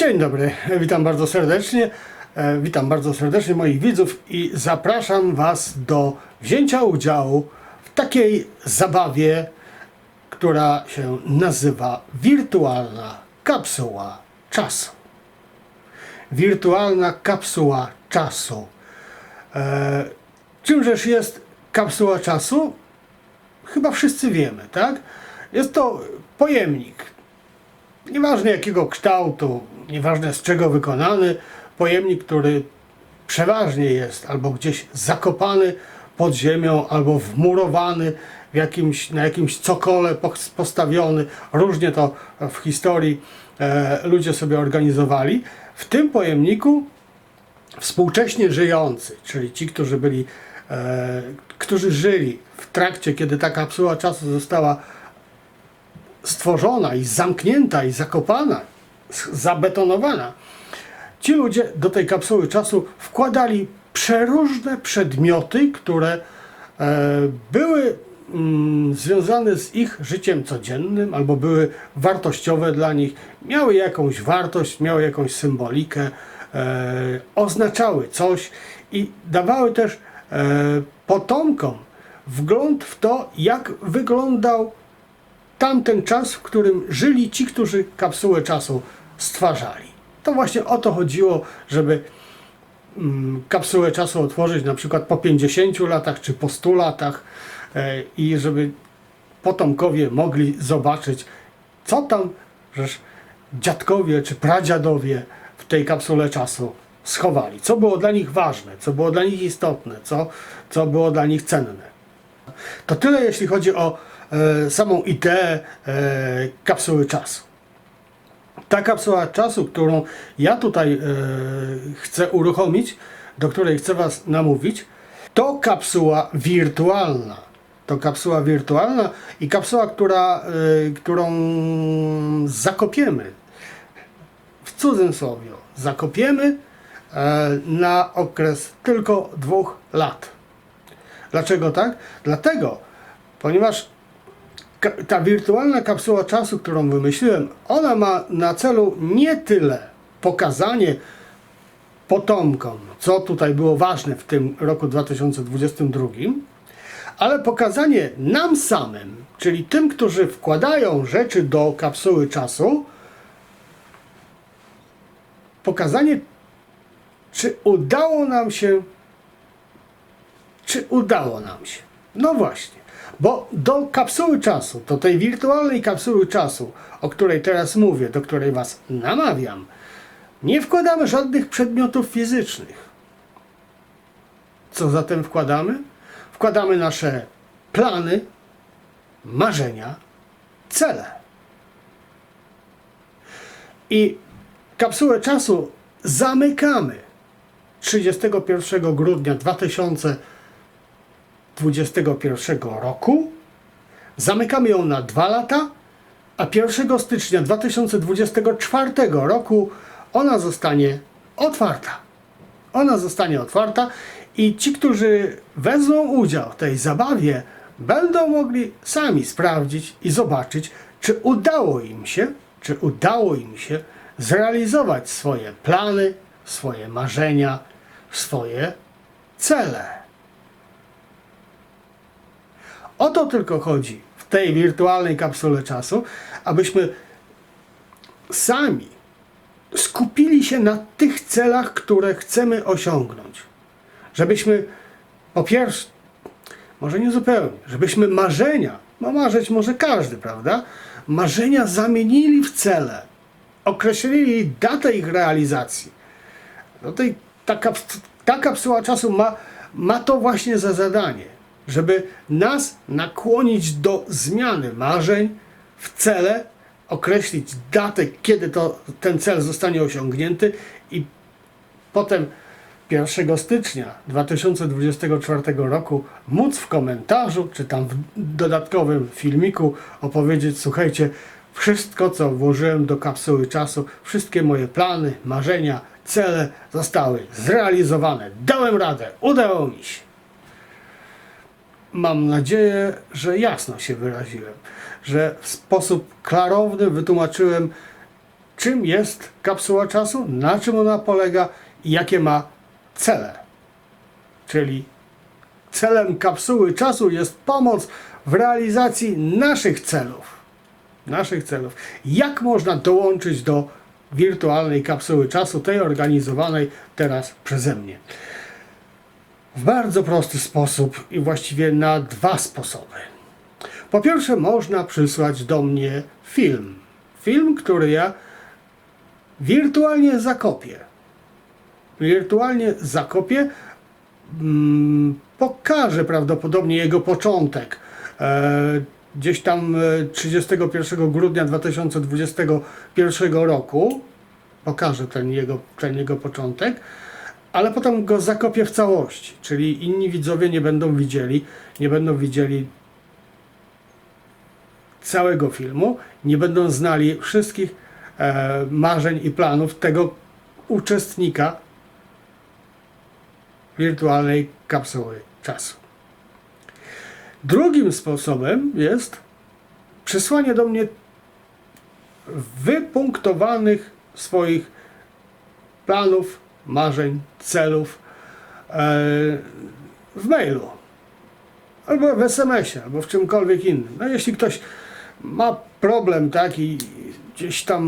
Dzień dobry, witam bardzo serdecznie. E, Witam bardzo serdecznie moich widzów i zapraszam Was do wzięcia udziału w takiej zabawie, która się nazywa Wirtualna Kapsuła Czasu. Wirtualna Kapsuła Czasu. E, czymżeż jest kapsuła czasu? Chyba wszyscy wiemy, tak? Jest to pojemnik, nieważne jakiego kształtu, nieważne z czego wykonany, pojemnik, który przeważnie jest albo gdzieś zakopany pod ziemią, albo wmurowany w jakimś, na jakimś cokole pos- postawiony. Różnie to w historii e, ludzie sobie organizowali. W tym pojemniku współcześnie żyjący, czyli ci, którzy byli, e, którzy żyli w trakcie, kiedy ta kapsuła czasu została stworzona i zamknięta i zakopana, zabetonowana, ci ludzie do tej kapsuły czasu wkładali przeróżne przedmioty, które e, były mm, związane z ich życiem codziennym albo były wartościowe dla nich, miały jakąś wartość, miały jakąś symbolikę, e, oznaczały coś i dawały też e, potomkom wgląd w to, jak wyglądał tamten czas, w którym żyli ci, którzy kapsułę czasu stwarzali. To właśnie o to chodziło, żeby mm, kapsułę czasu otworzyć na przykład po 50 latach czy po 100 latach e, i żeby potomkowie mogli zobaczyć, co tam żeż dziadkowie czy pradziadowie w tej kapsule czasu schowali, co było dla nich ważne, co było dla nich istotne, co, co było dla nich cenne. To tyle, jeśli chodzi o samą ideę e, kapsuły czasu. Ta kapsuła czasu, którą ja tutaj e, chcę uruchomić, do której chcę Was namówić, to kapsuła wirtualna. To kapsuła wirtualna i kapsuła, która, e, którą zakopiemy w cudzysłowie, zakopiemy e, na okres tylko dwóch lat. Dlaczego tak? Dlatego, ponieważ ta wirtualna kapsuła czasu, którą wymyśliłem, ona ma na celu nie tyle pokazanie potomkom, co tutaj było ważne w tym roku 2022, ale pokazanie nam samym, czyli tym, którzy wkładają rzeczy do kapsuły czasu, pokazanie, czy udało nam się czy udało nam się? No właśnie, bo do kapsuły czasu, do tej wirtualnej kapsuły czasu, o której teraz mówię, do której Was namawiam, nie wkładamy żadnych przedmiotów fizycznych. Co zatem wkładamy? Wkładamy nasze plany, marzenia, cele. I kapsułę czasu zamykamy 31 grudnia 2020 2021 roku. Zamykamy ją na dwa lata, a 1 stycznia 2024 roku ona zostanie otwarta. Ona zostanie otwarta i ci, którzy wezmą udział w tej zabawie, będą mogli sami sprawdzić i zobaczyć, czy udało im się, czy udało im się zrealizować swoje plany, swoje marzenia, swoje cele. O to tylko chodzi w tej wirtualnej kapsule czasu, abyśmy sami skupili się na tych celach, które chcemy osiągnąć. Żebyśmy po pierwsze, może nie zupełnie, żebyśmy marzenia, no marzyć może każdy, prawda? Marzenia zamienili w cele, określili datę ich realizacji. No tej, ta, kaps- ta kapsuła czasu ma, ma to właśnie za zadanie, żeby nas nakłonić do zmiany marzeń w cele, określić datę, kiedy to, ten cel zostanie osiągnięty i potem 1 stycznia 2024 roku móc w komentarzu, czy tam w dodatkowym filmiku opowiedzieć, słuchajcie, wszystko co włożyłem do kapsuły czasu, wszystkie moje plany, marzenia, cele zostały zrealizowane. Dałem radę, udało mi się. Mam nadzieję, że jasno się wyraziłem, że w sposób klarowny wytłumaczyłem, czym jest kapsuła czasu, na czym ona polega i jakie ma cele. Czyli celem kapsuły czasu jest pomoc w realizacji naszych celów. Naszych celów. Jak można dołączyć do wirtualnej kapsuły czasu, tej organizowanej teraz przeze mnie? W bardzo prosty sposób i właściwie na dwa sposoby. Po pierwsze, można przysłać do mnie film. Film, który ja wirtualnie zakopię. Wirtualnie zakopię. Mm, pokażę prawdopodobnie jego początek. E, gdzieś tam e, 31 grudnia 2021 roku. Pokażę ten jego, ten jego początek ale potem go zakopię w całości, czyli inni widzowie nie będą widzieli, nie będą widzieli całego filmu, nie będą znali wszystkich e, marzeń i planów tego uczestnika wirtualnej kapsuły czasu. Drugim sposobem jest przysłanie do mnie wypunktowanych swoich planów, marzeń, celów e, w mailu albo w SMS-ie, albo w czymkolwiek innym. No jeśli ktoś ma problem taki, gdzieś tam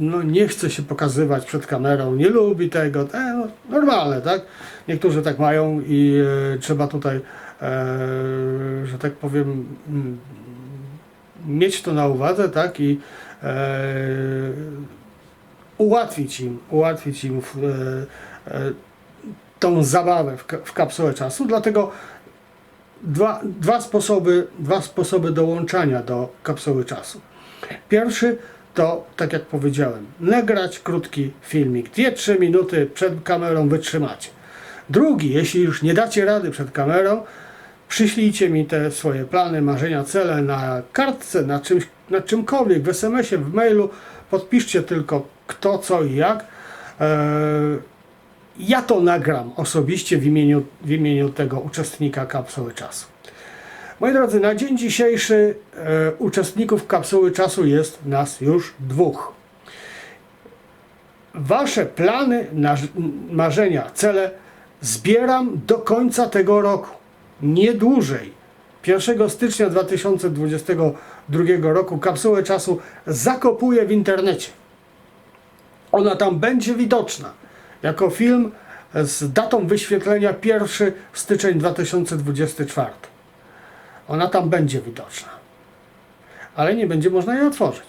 no, nie chce się pokazywać przed kamerą, nie lubi tego, to, no, normalne, tak? Niektórzy tak mają i e, trzeba tutaj, e, że tak powiem, mm, mieć to na uwadze, tak? I e, ułatwić im, ułatwić im w, e, e, tą zabawę w, w kapsułę czasu. Dlatego dwa, dwa, sposoby, dwa sposoby dołączania do kapsuły czasu. Pierwszy to, tak jak powiedziałem, nagrać krótki filmik. 2-3 minuty przed kamerą wytrzymacie. Drugi, jeśli już nie dacie rady przed kamerą, przyślijcie mi te swoje plany, marzenia, cele na kartce, na, czymś, na czymkolwiek, w SMS-ie, w mailu. Podpiszcie tylko kto, co i jak. Eee, ja to nagram osobiście w imieniu, w imieniu tego uczestnika kapsuły czasu. Moi drodzy, na dzień dzisiejszy e, uczestników kapsuły czasu jest nas już dwóch. Wasze plany, marzenia, cele zbieram do końca tego roku. Nie dłużej. 1 stycznia 2022 roku kapsułę czasu zakopuję w internecie. Ona tam będzie widoczna jako film z datą wyświetlenia 1 styczeń 2024. Ona tam będzie widoczna, ale nie będzie można jej otworzyć.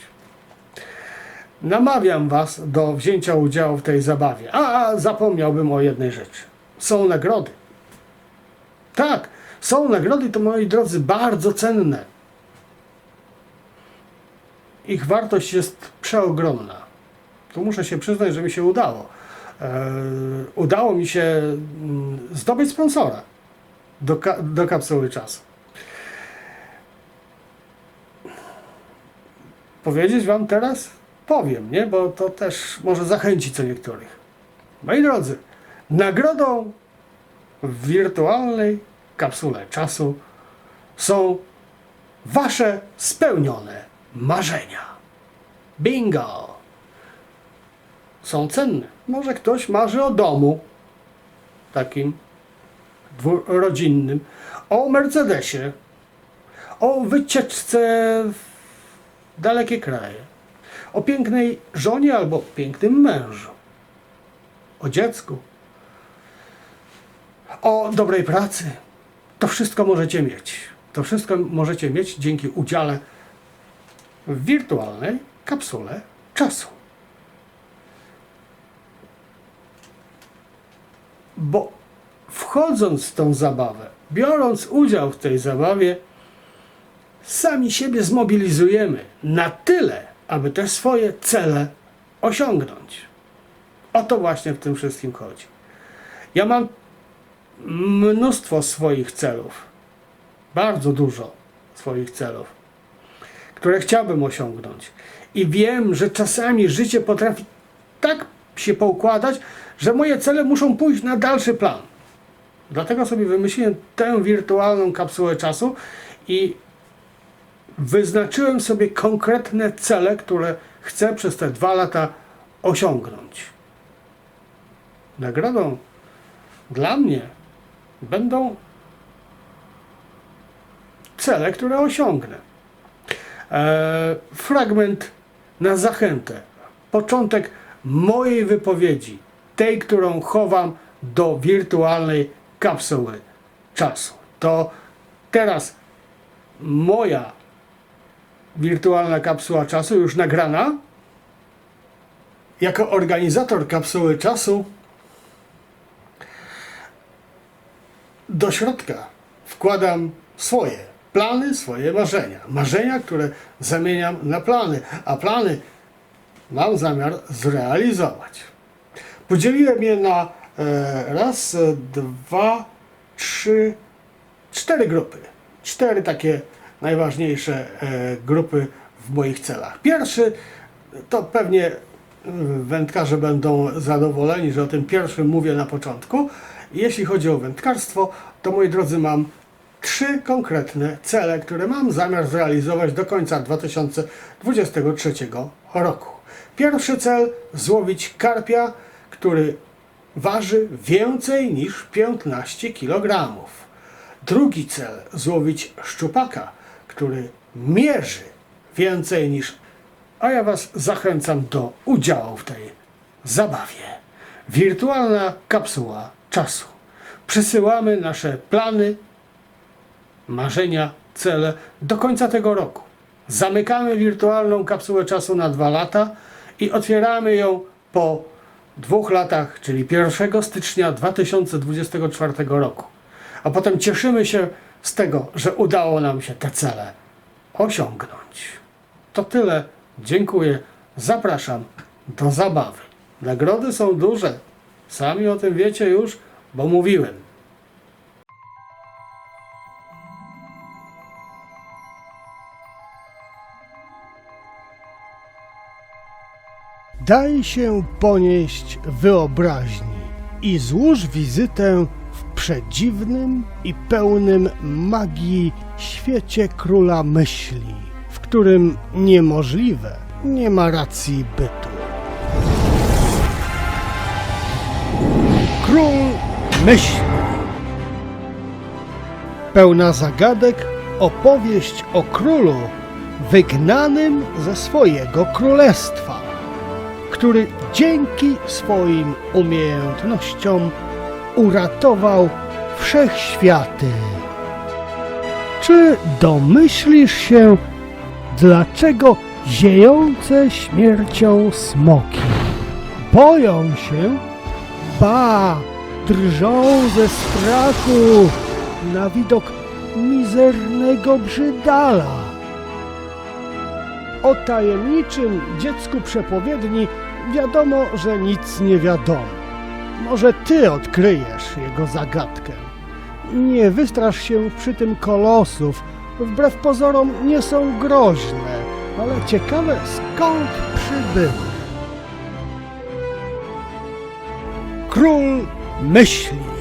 Namawiam Was do wzięcia udziału w tej zabawie. A, a zapomniałbym o jednej rzeczy. Są nagrody. Tak, są nagrody, to moi drodzy, bardzo cenne. Ich wartość jest przeogromna. Tu muszę się przyznać, że mi się udało. E, udało mi się mm, zdobyć sponsora do, do kapsuły czasu. Powiedzieć Wam teraz? Powiem, nie? Bo to też może zachęcić co niektórych. Moi drodzy, nagrodą w wirtualnej kapsule czasu są Wasze spełnione marzenia. Bingo! Są cenne. Może ktoś marzy o domu takim dwurodzinnym, o Mercedesie, o wycieczce w dalekie kraje, o pięknej żonie albo pięknym mężu, o dziecku, o dobrej pracy. To wszystko możecie mieć. To wszystko możecie mieć dzięki udziale w wirtualnej kapsule czasu. Bo wchodząc w tą zabawę, biorąc udział w tej zabawie, sami siebie zmobilizujemy na tyle, aby te swoje cele osiągnąć. O to właśnie w tym wszystkim chodzi. Ja mam mnóstwo swoich celów, bardzo dużo swoich celów, które chciałbym osiągnąć. I wiem, że czasami życie potrafi tak się poukładać, że moje cele muszą pójść na dalszy plan. Dlatego sobie wymyśliłem tę wirtualną kapsułę czasu i wyznaczyłem sobie konkretne cele, które chcę przez te dwa lata osiągnąć. Nagrodą dla mnie będą cele, które osiągnę. E, fragment na zachętę. Początek mojej wypowiedzi, tej, którą chowam do wirtualnej kapsuły czasu. To teraz moja wirtualna kapsuła czasu już nagrana. Jako organizator kapsuły czasu do środka wkładam swoje plany, swoje marzenia. Marzenia, które zamieniam na plany, a plany mam zamiar zrealizować. Podzieliłem je na e, raz, dwa, trzy, cztery grupy. Cztery takie najważniejsze e, grupy w moich celach. Pierwszy to pewnie e, wędkarze będą zadowoleni, że o tym pierwszym mówię na początku. Jeśli chodzi o wędkarstwo, to moi drodzy mam trzy konkretne cele, które mam zamiar zrealizować do końca 2023 roku. Pierwszy cel złowić karpia, który waży więcej niż 15 kg. Drugi cel złowić szczupaka, który mierzy więcej niż. A ja Was zachęcam do udziału w tej zabawie. Wirtualna kapsuła czasu. Przesyłamy nasze plany, marzenia, cele do końca tego roku. Zamykamy wirtualną kapsułę czasu na dwa lata i otwieramy ją po dwóch latach, czyli 1 stycznia 2024 roku. A potem cieszymy się z tego, że udało nam się te cele osiągnąć. To tyle. Dziękuję. Zapraszam do zabawy. Nagrody są duże. Sami o tym wiecie już, bo mówiłem. Daj się ponieść wyobraźni i złóż wizytę w przedziwnym i pełnym magii świecie króla myśli, w którym niemożliwe nie ma racji bytu. Król myśli. Pełna zagadek opowieść o królu wygnanym ze swojego królestwa który dzięki swoim umiejętnościom uratował wszechświaty. Czy domyślisz się, dlaczego ziejące śmiercią smoki boją się, ba, drżą ze strachu na widok mizernego brzydala? O tajemniczym dziecku przepowiedni wiadomo, że nic nie wiadomo. Może ty odkryjesz jego zagadkę. Nie wystrasz się przy tym kolosów. Wbrew pozorom nie są groźne, ale ciekawe skąd przybyły. Król myśli.